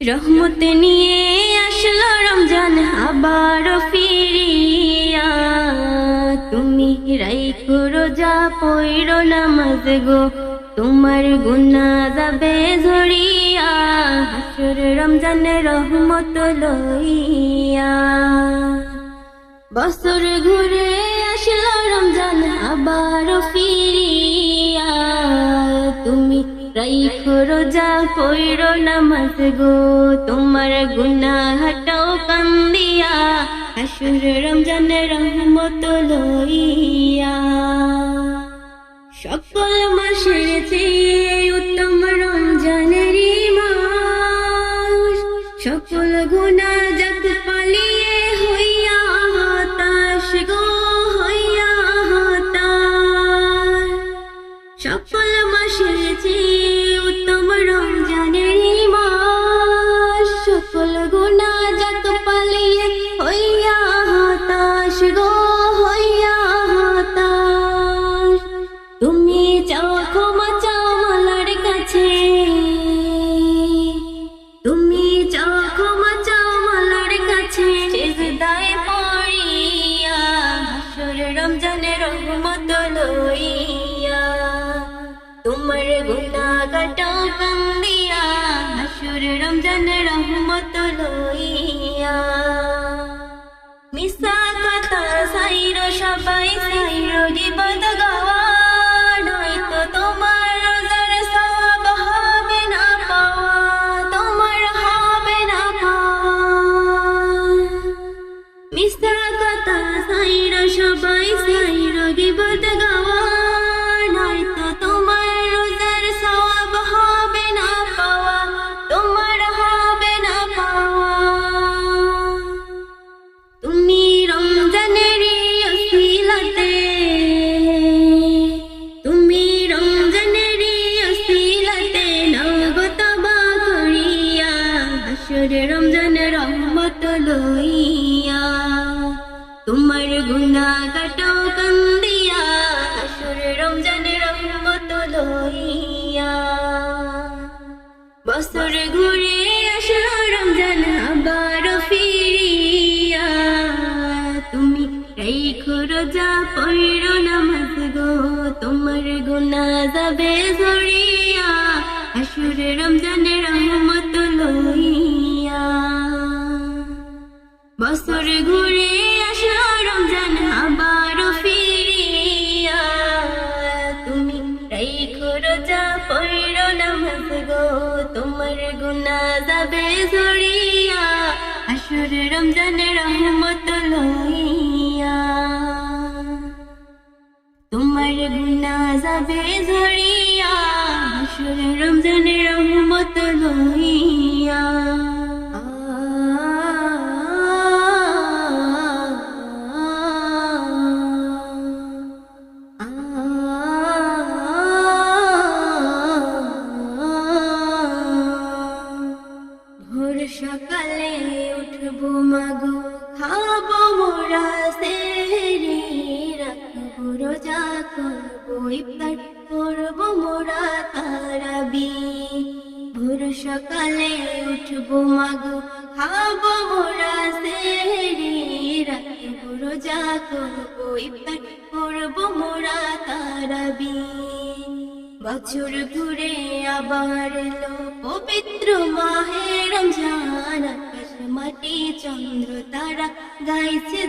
রহমত নিয়ে আসলো রমজান, আবার ফিরিয়া। তুমি রাইখো রোজা পইরো নামাজ গো, তোমার গুনা যাবে ঝরিয়া হাসুর রমজান রহমত লইয়া। বছর ঘুরে আসলো রমজান, আবার ফিরিয়া। তুমি রাইখো রোজা পইরো নামাজ গো, তোমার গুনা হটাও কান্দিয়া, হাসুর রমজান রহমত লইয়া। সকল মাসের চেয়ে উত্তম রমজানেরই বছর ঘুরে আসলো রমজান আবার ফিরিয়া। তুমি এই রোজা পড়ো নামাজ গো, তোমার গুনা যাবে ঝরিয়া আসুর রমজানের রহমত লইয়া। বছর ঘুরে গুনা যাবে ঝরিয়া আসুর রমজানের রহমত লইয়া তোমার গুনা যাবে ঝরিয়া আসুর রমজানের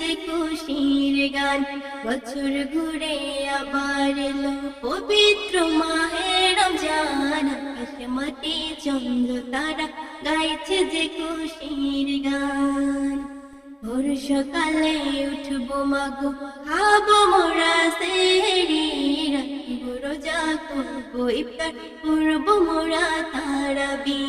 যে খুশির গান, বছর ঘুরে আবার এলো পবিত্র মাহে রমজান আকাশ চন্দ্র তারা গাইছে যে খুশির গান। ভোর সকালে উঠবো মাগো, খাব মোরা সেরি রাখব রোজা করব ইফতার, করব মোরা তারাবি।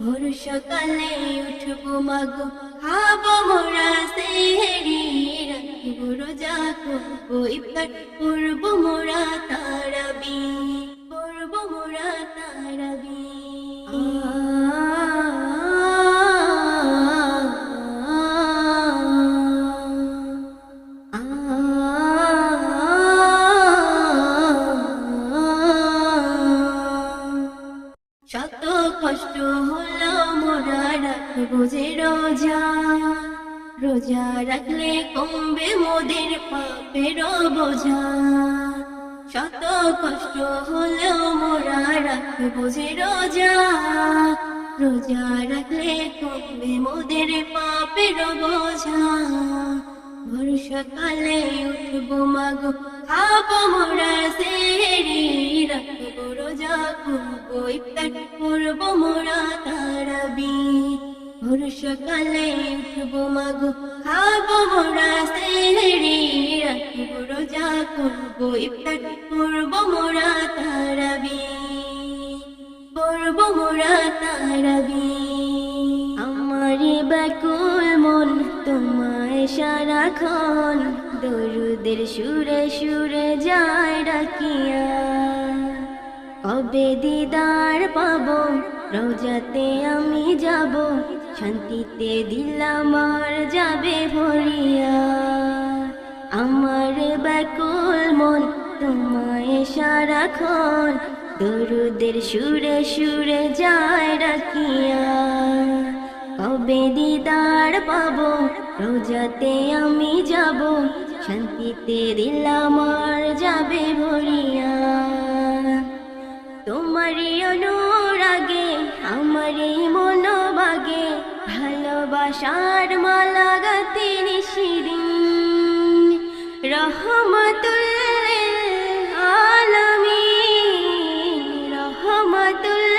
ভোর সকালে উঠবো মাগো। খাব মোরা সেহেরি রাখব রোজা করব, ইফতার করব মোরা তারাবি। করব মোরা তারাবি। রোজা রাখলে কমবে মোদের পাপের বোঝা। শত কষ্ট হলেও মোরা রাখব যে রোজা। রোজা রাখলে কমবে মোদের পাপের বোঝা। ভোর সকালে উঠবো মাগো, খাব মোরা সেরি রাখব রোজা করব ইফতার করব মোরা তারাবি। ভোর সকালে উঠবো মাগো খাব মোরা সেরি রাখব রোজা করব, ইফতার করব মোরা তারাবি, করব মোরা তারাবি। আমারে ব্যাকুল মন, তোমায় সারাক্ষণ, দরুদের সুরে সুরে যায় ডাকিয়া কবে দিদার পাবো, রোজাতে আমি যাব শান্তিতে দিলাম আর যাবে ভরিয়া। আমার ব্যাকুল মন তোমায় সারাক্ষণ দরুদের সুরে সুরে যায় রাখিয়া। কবে দিদার পাবো, রোজাতে আমি যাব, শান্তিতে দিলাম যাবে ভরিয়া। তোমারই অনুরাগে, আমারই ভালোবাসার মালা গাতে নিশিদিন রহমতুল আলামিন রহমতুল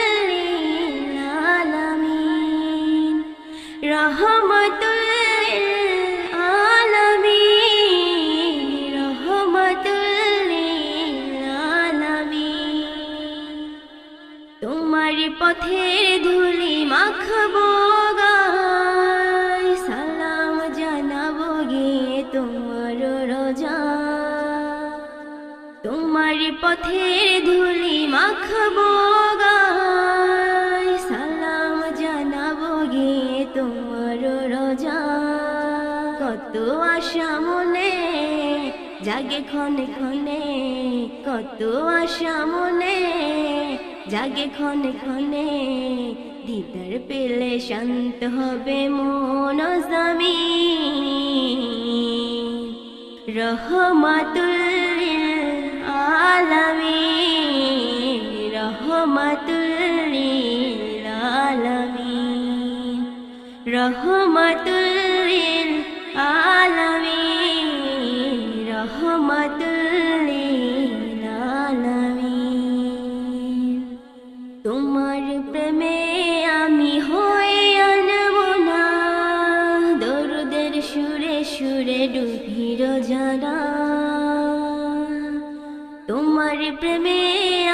পথের ধুলি পথের ধুলি মাখবো গায়, সালাম জানাব গে তোমার রোজা। কত আশা মনে, জাগে ক্ষণে ক্ষণে, কত আশা মনে, জাগে ক্ষণে ক্ষণে, দিদার পেলে শান্ত হবে মন জামি। রহমাতুল वीमतुली रहमतु তোমার প্রেমে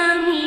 আমি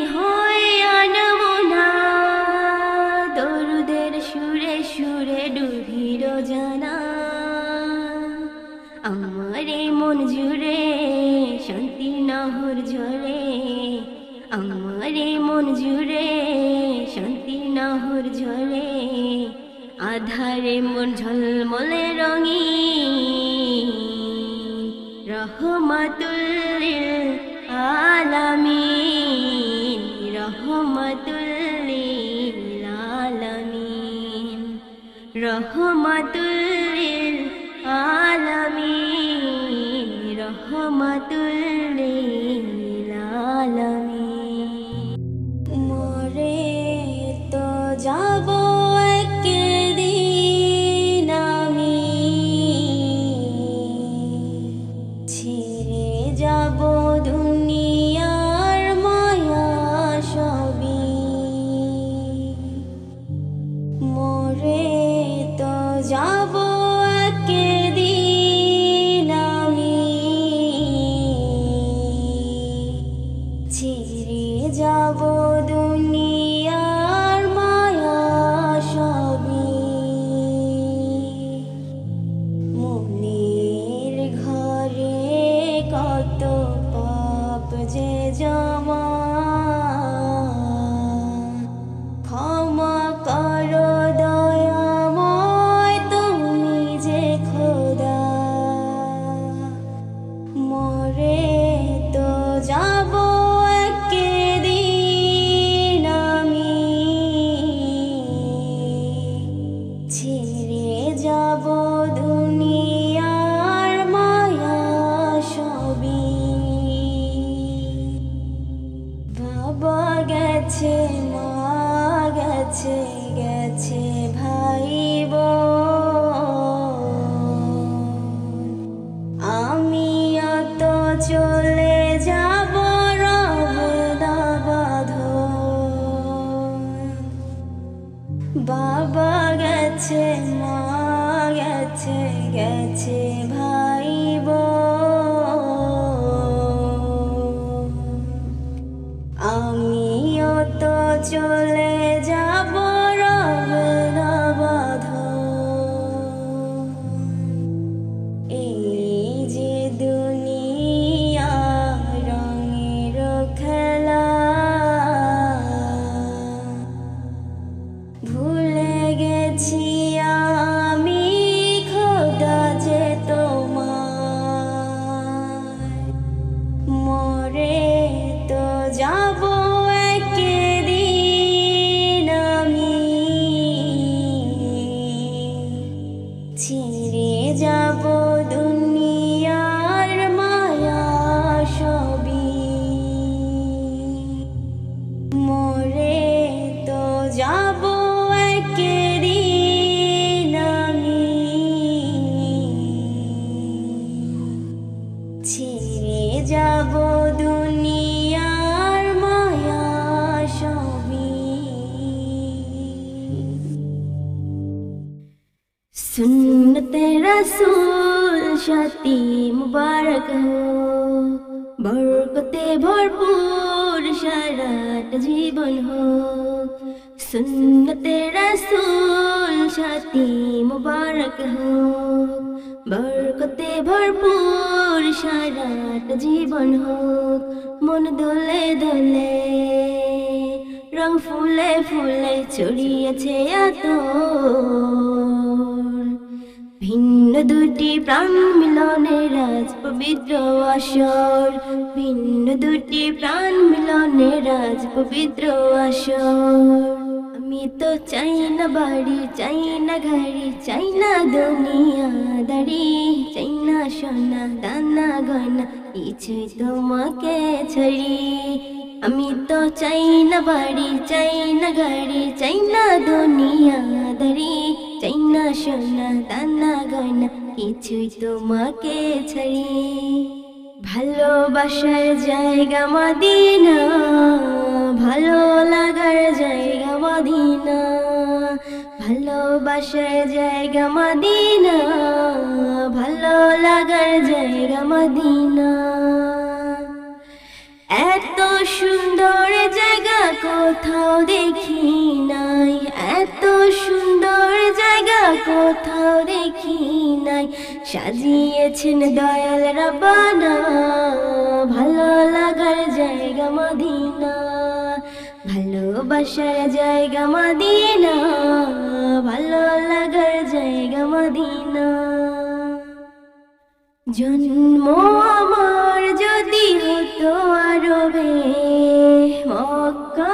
যাব ছড়িয়েছে এত ভিন্ন দুটি প্রাণ মিলনের আজ পবিত্র আসর। ভিন্ন দুটি প্রাণ মিলনের আজ পবিত্র আসর। আমি তো চাই না বাড়ি, চাই না গাড়ি চাই না দুনিয়া দাড়ি চাই না সোনা দানা গয়না, কিছুই তোমাকে ছাড়ি। আমি তো চাই না বাড়ি, চাই না গাড়ি, চাই না দুনিয়া দাড়ি, চাই না সোনা দানা গয়না, কিছুই তোমাকে ছাড়ি। ভালোবাসার জায়গা মদিনা, ভালো লাগার জায়গা মদিনা, ভালোবাসার জায়গা মদিনা, ভালো লাগার জায়গা মদিনা। সুন্দর জায়গা কোথাও দেখি নাই। এত সুন্দর জায়গা কোথাও দেখি নাই। সাজিয়েছেন দয়াল রাবানা ভালো লাগার জায়গা মদিনা। ভালোবাসার জায়গা মদিনা, ভালো লাগার জায়গা মদিনা। জন্ম আমার যদি হতো আরবে মক্কা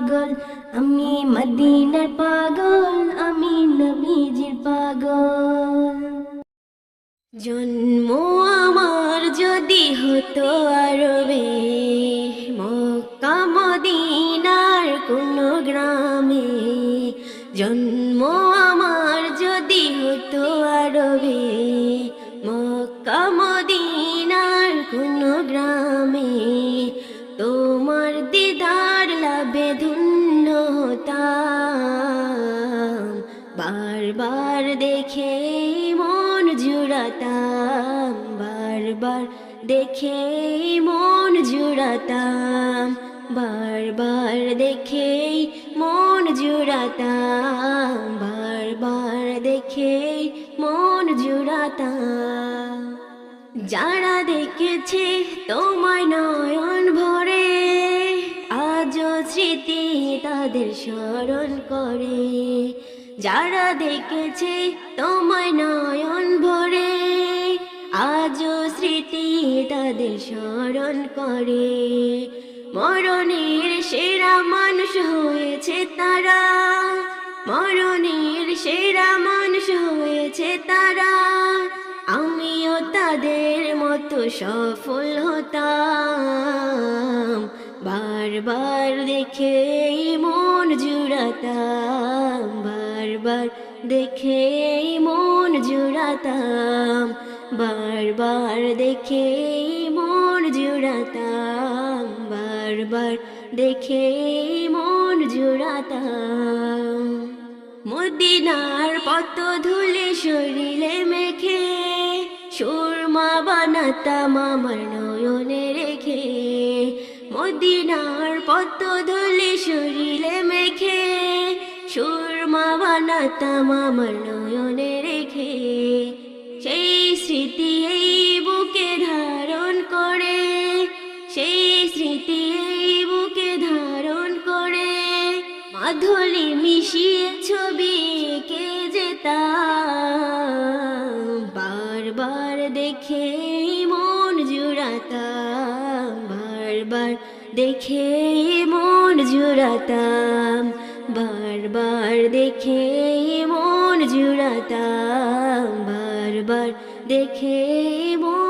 পাগল আমি দেখেই মন জুড়াতাম, বারবার দেখেই মন জুড়াতাম। যারা দেখেছে তোমায় নয়ন ভরে, আজও স্মৃতি তাদের স্মরণ করে। যারা দেখেছে তোমায় নয়ন ভরে, আজও স্মৃতি তাদের স্মরণ করে। মরণের সেরা মানুষ হয়েছে তারা। মরণের সেরা মানুষ হয়েছে তারা। আমিও তাদের মতো সফল হতাম। বারবার দেখে মন জুড়াতাম। বারবার দেখে মন জুড়াতাম। বারবার দেখে মন জুড়াতাম। বারবার দেখে মন জুড়াতাম। মদিনার পত ধুলে শরীরে মেখে, সুরমা বানাতাম আমার নয়নে রেখে। মদিনার পত ধুলে শরীরে মেখে, সুরমা বানাতাম আমার নয়নে রেখে। সেই স্মৃতি এই বুকে মাধুলি মিশিয়ে ছবি এঁকে যেতাম। বারবার দেখে মন জুড়াতাম। বারবার দেখে মন জুড়াতাম। বারবার দেখে মন জুড়াতাম। বারবার দেখে মন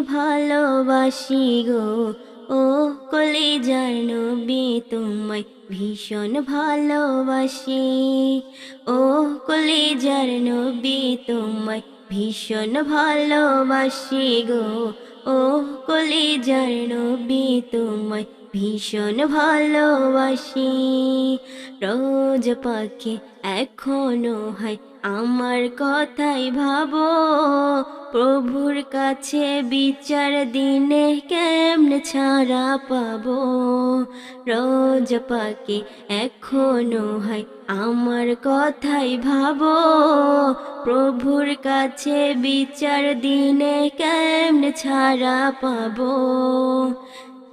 ভালোবাসি গো। ও কলিজার নবী, তোমায় ভীষণ ভালোবাসি। ও কলিজার নবী, তোমায় ভীষণ ভালোবাসি গো। ও কলিজার নবী, তোমায় ভীষণ ভালোবাসি। রোজ পাখি এখনও হয় আমার কথাই ভাবো, প্রভুর কাছে বিচার দিনে কেমনে ছাড়া পাবো? রোজ পাকে এখনও হয় আমার কথাই ভাবো, প্রভুর কাছে বিচার দিনে কেমনে ছাড়া পাবো?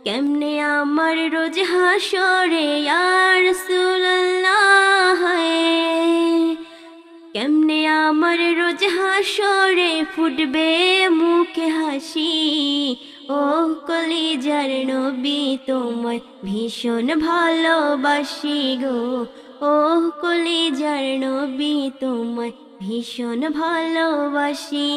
কেমনে আমার রোজ হাসরে আর কেমনে আমার রোজ হাসরে ফুটবে মুখে হাসি? ও কলিজার নবী, তোমায় ভীষণ ভালোবাসি গো। ও কলিজার নবী, তোমায় ভীষণ ভালোবাসি।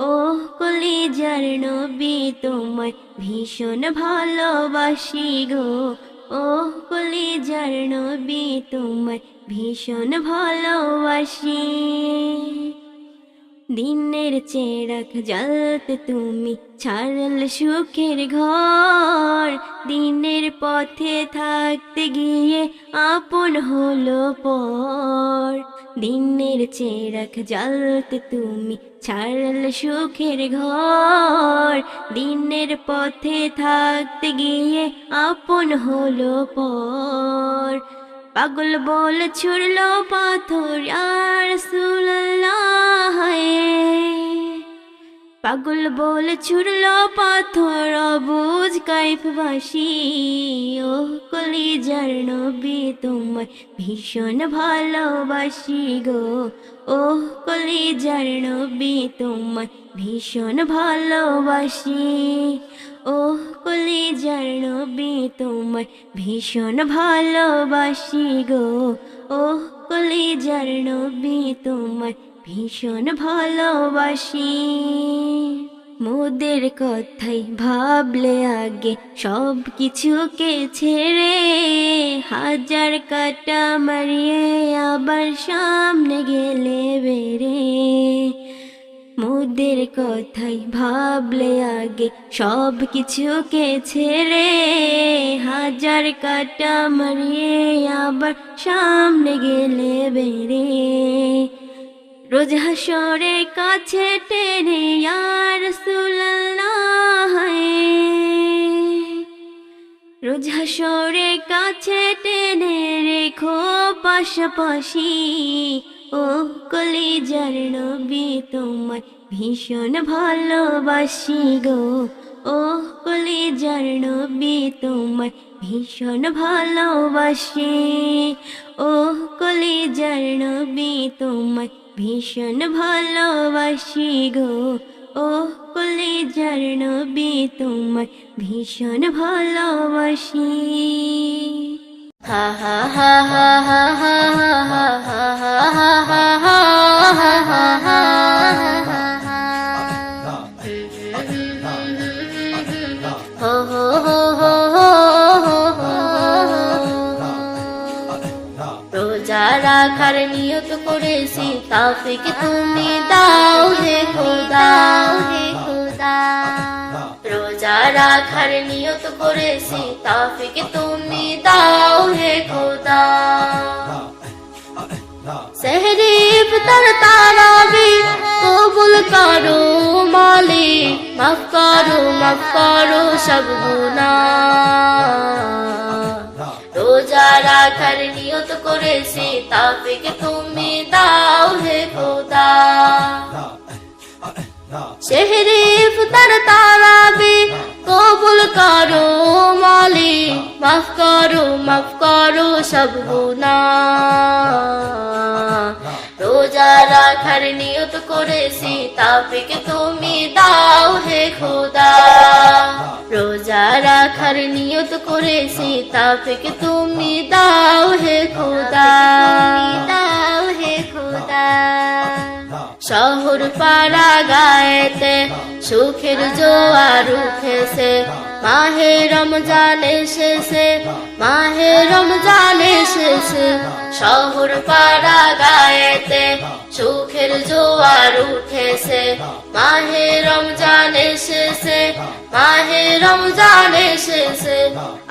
ও কলিজার নবী তোমায় ভীষণ ভালোবাসি গো। ও কলিজার নবী তোমায় ভীষণ ভালোবাসি। দিনের চেরাক জ্বালতে তুমি ছাড়ল সুখের ঘর। দিনের পথে থাকতে গিয়ে আপন হলো পর। দিনের চেরাক জ্বালতে তুমি ছাড়ল সুখের ঘর। দিনের পথে থাকতে গিয়ে আপন হলো পর। পাগল বল ছুড়ল পাথর আর পাগল বল ছুড়ল পাথর, অবুজ কাইফবাসী ও কলি কলিজার নবী, তোমায় ভীষণ ভালোবাসি গো। ও কলি কলিজার নবী, তোমায় ভীষণ ভালোবাসি। ও কলিজার নবী, তোমায় ভীষণ ভালোবাসি গো। ও কলিজার নবী, তোমায় ভীষণ ভালোবাসি। মোদের কথাই ভাবলে আগে সব কিছুকে ছেড়ে হাজার কাটা মারিয়ে আবার সামনে গেলে বেড়ে। মোদের কথাই ভাবলে আগে সব কিছুকে ছেড়ে হাজার কাটা মারিয়ে আবার সামনে গেলে বেড়ে। রোজ হাসরে কাছে টেনে ইয়ার সুল্লাহ রোজ হাসরে কাছে টেনে রেখো পাশাপাশি ও কলিজার নবী, তোমায় ভীষণ ভালোবাসি গো। ও কলিজার নবী, তোমায় ভীষণ ভালোবাসি। ও কলিজার নবী, তোমায় ভীষণ ভালোবাসি গো। ও কলিজার নবী, তোমায় ভীষণ ভালোবাসি। রোজা রাখার নিয়ত করেছি, তাফিক তুমি দাও হে খোদা হে খোদা। রোজা রাখার নিয়ত করেছি, তাফিক তুমি করো, মালে, মাফ করো মাফ করো সব গুণা। রোজা রাখার নিয়ত করেছি, তাফিক তুমি দাও হে খোদা। শেহরে ইফতার তারাবি কবুল করো মালিক মাফ করো মাফ করো সব গুনাহ। রোজা রাখার নিয়ত করেছি, তাফিক তুমি দাও হে খোদা। রোজা রাখার নিয়ত করেছি, তাফিক তুমি দাও হে খোদা। দাও শহর পাড়া গায়েতে সুখের জোয়ার উঠেছে। মাহে রমজান এসেছে, মাহে রমজান এসেছে। শহর পাড়া গায়েতে সুখের জোয়ার উঠেছে। মাহে রমজান এসেছে মাহে রমজান এসেছে।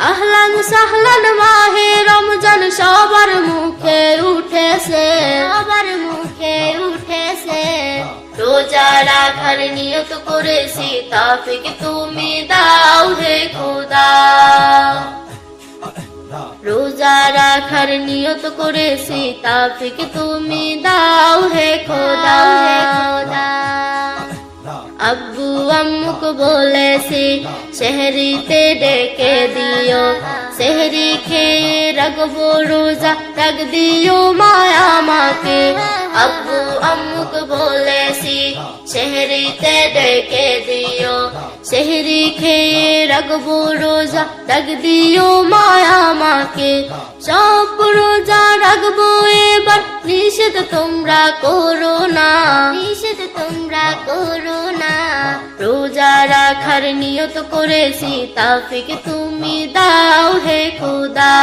আহলান সাহলান মাহে রমজান সবার মুখে উঠেছে। সবার মুখে উঠেছে। রোজা রাখার নিয়ত করেছি তাফিক তুমি দাও হে খোদা। রোজা রাখার নিয়ত করেছি, তাফিক তুমি দাও হে খোদা। আব্বু আম্মুক বলেছি শেহরিতে ডেকে দিও। শেহরি খেয়ে রাখব রোজা, রাখ দিও মায়া মাকে। আব্বু আম্মুক বলেছি শেহরিতে ডেকে দিও শেহরি খেয়ে রাখব রোজা রাখ দিও মায়া মাকে সব রোজা রাখব এবার নিষেধ তোমরা করো না নিষেধ তোমরা করো না রোজা রাখার নিয়ত করেছি তাফিক তুমি দাও হে খোদা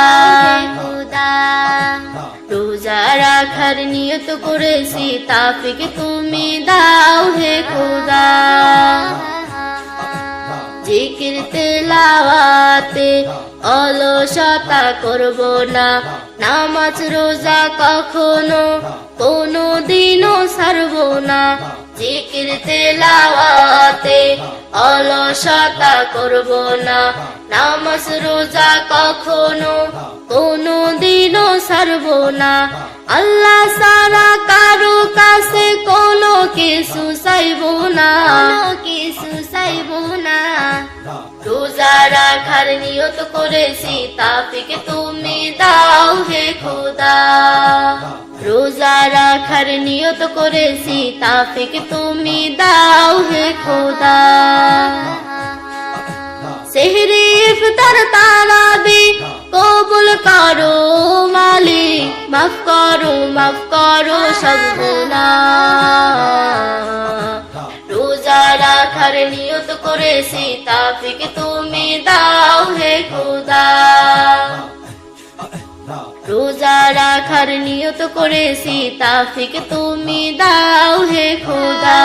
খোদা রোজা রাখার নিয়ত করেছি তাফিক তুমি দাও হে খোদা। তেলাওয়াতে অলসতা করব না। নামাজ, রোজা কখনো কোনো দিনও সারব না। জিকির তেলাওয়াতে অলসতা করব না। নামাজ রোজা কখনো কোনো দিনও সারব না। আল্লাহ সারা কারও কাছে কোনো কিছু চাইব না। কিছু চাইব না। রোজা রাখার নিয়ত করেছি তাফিক তুমি দাও হে খোদা। রোজা রাখার নিয়ত করেছি তাফিক তুমি দাও হে খোদা। সেহরি ইফতার তারাবি কবুল করো মালিক, মাফ করো মাফ করো সব রোজা রাখার নিয়ত করেছি, তাফিক তুমি দাও হে খোদা। রোজা রাখার নিয়ত করেছি, তাফিক তুমি দাও হে খোদা।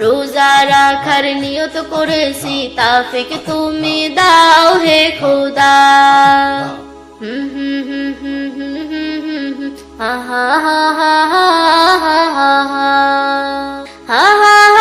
রোজা রাখার নিয়ত করেছি তা থেকে তুমি দাও হে খোদা হুম হুম হুম হুম হুম হুম হুম। হা হা হা হা হা হা। হা হা